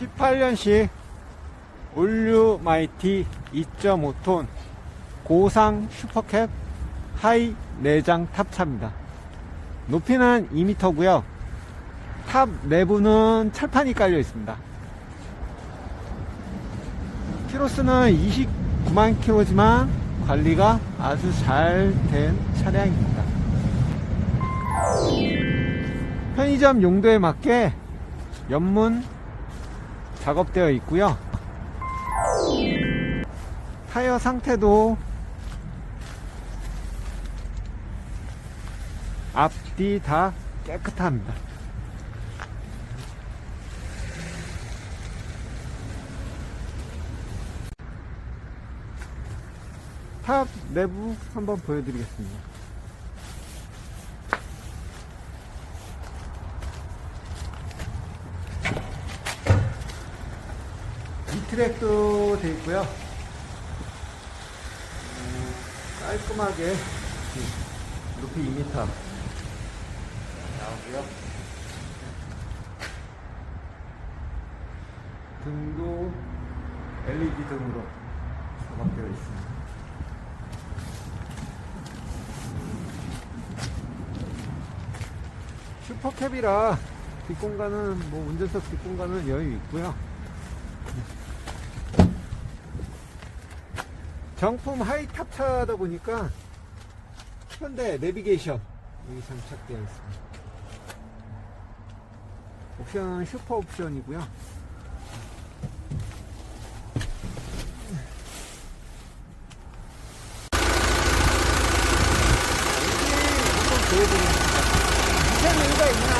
18년식 올류 마이티 2.5톤 고상 슈퍼캡 하이 내장 탑차입니다. 높이는 2m고요. 탑 내부는 철판이 깔려 있습니다. 키로수는 29만 킬로지만 관리가 아주 잘 된 차량입니다. 편의점 용도에 맞게 연문 작업되어 있고요. 타이어 상태도 앞뒤 다 깨끗합니다. 탑 내부 한번 보여드리겠습니다. 이 트랙도 되어 있고요. 음, 깔끔하게 높이 2m 나오고요. 등도 LED 등으로 작업되어 있습니다. 슈퍼캡이라 뒷공간은 뭐 운전석 뒷공간은 여유 있고요. 정품 하이탑 차다 보니까 현대 내비게이션 여기 장착되어 있습니다. 옵션은 슈퍼 옵션이고요. 한번 보여드리겠습니다. 무슨 의미가 있나